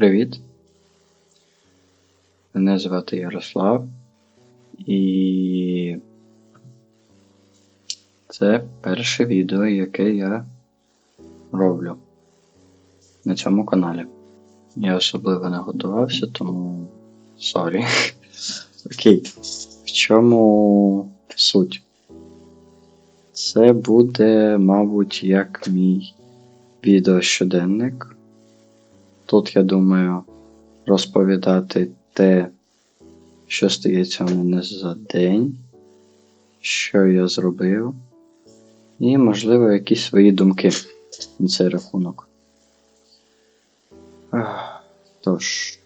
Привіт. Мене звати Ярослав. І це перше відео, яке я роблю на цьому каналі. Я особливо не готувався, тому сорі. Окей. В чому суть? Це буде, мабуть, як мій відеощоденник. Тут, я думаю, розповідати те, що стається у мене за день, що я зробив, і, можливо, якісь свої думки на цей рахунок. Тож.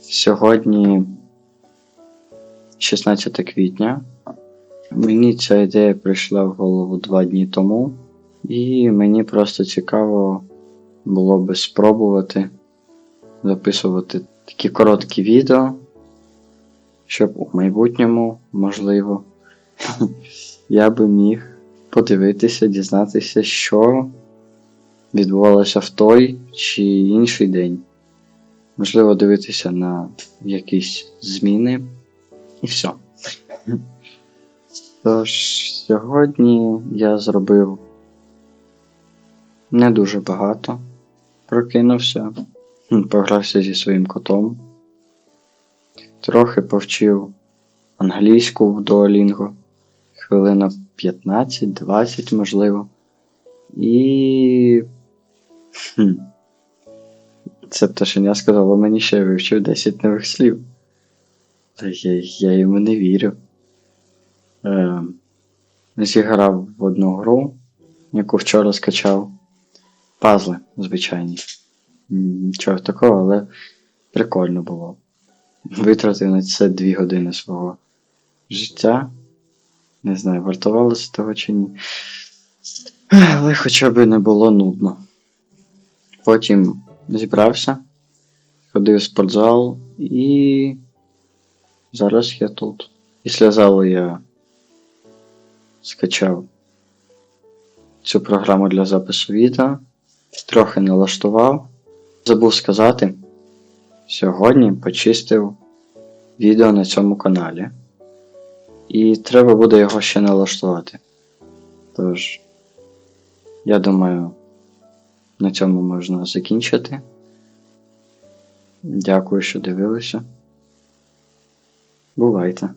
Сьогодні 16 квітня. Мені ця ідея прийшла в голову два дні тому, і мені просто цікаво було би спробувати записувати такі короткі відео, щоб у майбутньому, можливо, я би міг подивитися, дізнатися, що відбувалося в той чи інший день. Можливо, дивитися на якісь зміни і все. Тож, сьогодні я зробив не дуже багато. Прокинувся, погрався зі своїм котом, трохи повчив англійську в Duolingo, хвилина 15-20, можливо. І. Хм. Це мені, що я вивчив 10 нових слів. Я, я йому не вірю. Е, зіграв в одну гру, яку вчора скачав. Пазли, звичайні. Нічого такого, але прикольно було. Витратив на це 2 години свого життя. Не знаю, вартувалося того чи ні. Але хоча б не було нудно. Потім зібрався, ходив в спортзал і зараз я тут. Після залу я скачав цю програму для запису відео, трохи налаштував. Забув сказати, сьогодні почистив відео на цьому каналі. І треба буде його ще налаштувати. Тож, я думаю, на цьому можна закінчити. Дякую, що дивилися. Бувайте!